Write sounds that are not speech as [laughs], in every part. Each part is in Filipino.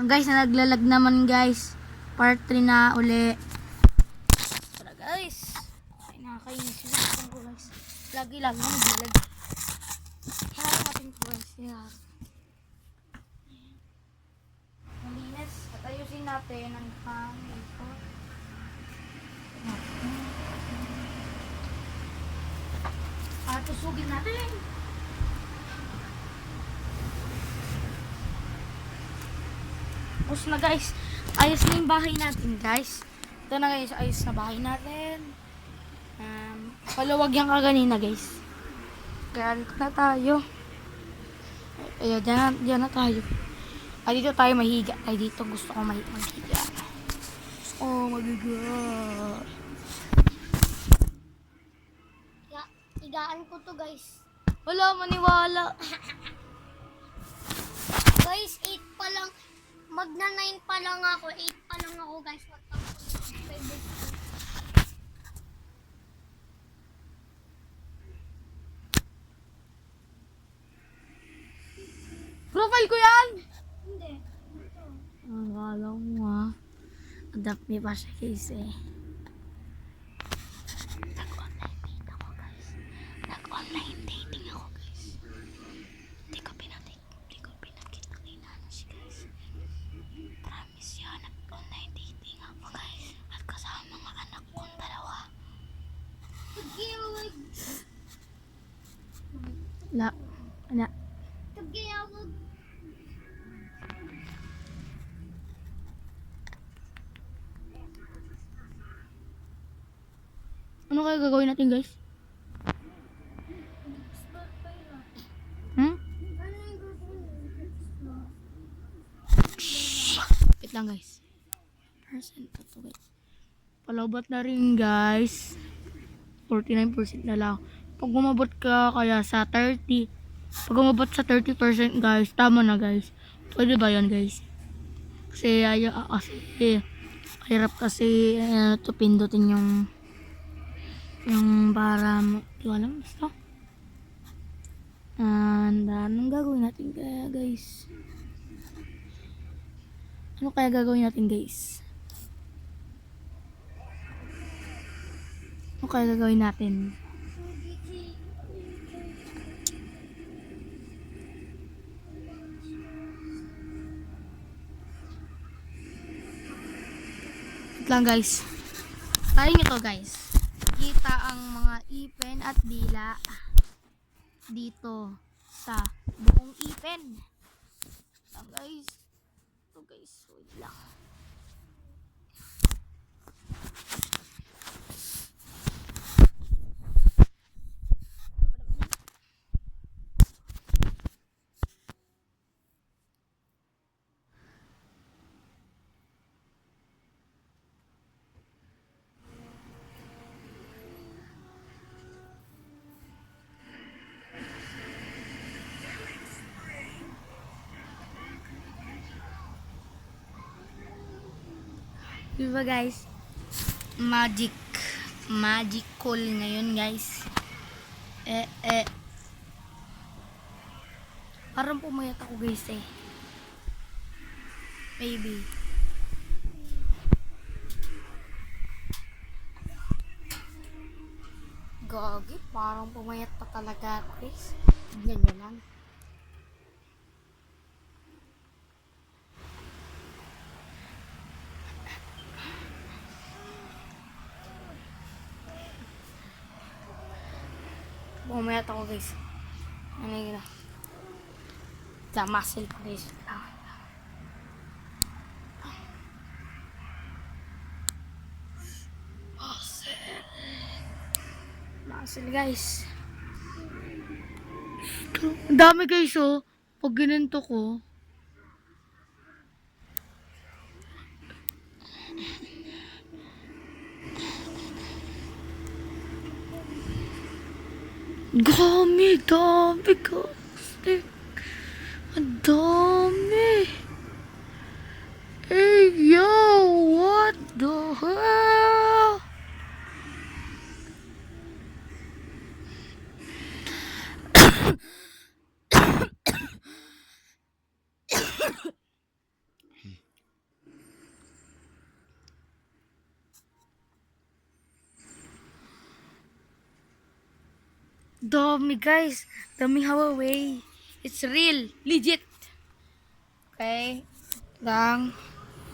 Ang guys, na naglalag naman guys. Part 3 na uli. Tara guys. Ay, nakakainis yung cellphone ko guys. Lagi lang yung naglalag. Harap natin po guys. Yeah. Malinis. At ayusin natin ang pang ito. At tusugin natin. Tapos na guys, ayos na yung bahay natin guys. Ito na guys, ayos na bahay natin. Um, paluwag yan kaganina guys. Dito na tayo. Ay, dyan na, dyan na tayo. Ay, dito tayo mahiga. Ay, dito gusto ko mahi maghiga. Gusto ko maghiga. Ya, igaan ko to guys. Wala, maniwala. [laughs] Guys, 8 pa lang. Magna 9 pa lang ako. 8 pa lang ako guys. Matapos. Profile ko yan! Hindi. Ang kala mo ha. Adapt me pa siya guys eh. Nag-online date ako guys. Nag-online dating ako guys. Hindi ko pinatik. Hindi ko pinakita kay Nana si guys. Promise yan. Nag-online dating ako guys. At kasama mga anak kong dalawa. Tugiyawag. La. Ana. Ano kaya gagawin natin guys? Hmm? Wait lang guys. Percent pa to guys. Palawbat na rin guys. 49% na lang. Pag umabot ka kaya sa 30, pag umabot sa 30% guys, tama na guys. Pwede ba yan guys? Kasi ay ah, kasi hirap kasi uh, to pindutin yung yung para di ko alam basta. And anong gagawin natin kaya guys? Ano kaya gagawin natin guys? Ano kaya gagawin natin? Lang guys. Tayo nyo to guys. Kita ang mga ipin at dila dito sa buong ipin. Lang guys. Ito guys. Wait lang. Diba guys? Magic. Magical ngayon guys. Eh, eh. Parang pumayat ako guys eh. Maybe. Gagi, parang pumayat pa talaga guys. Ganyan na lang. Pumayat ako guys. Ano yun na? Sa muscle pa guys. Muscle. Muscle guys. Ang dami guys oh. Pag ginanto ko. Dami, dami kasi. Ang dami. Dami guys. Dami Huawei. It's real. Legit. Okay. Lang.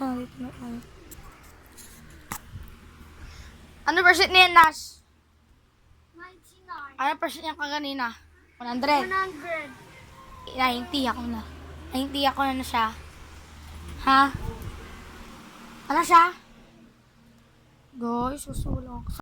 Dito na tayo. Ano percent niya, Nash? 99. Ano percent niya kaganina? 100. 100. 90 ako na. 90 ako na na siya. Ha? Ano siya? Guys, susulo ako.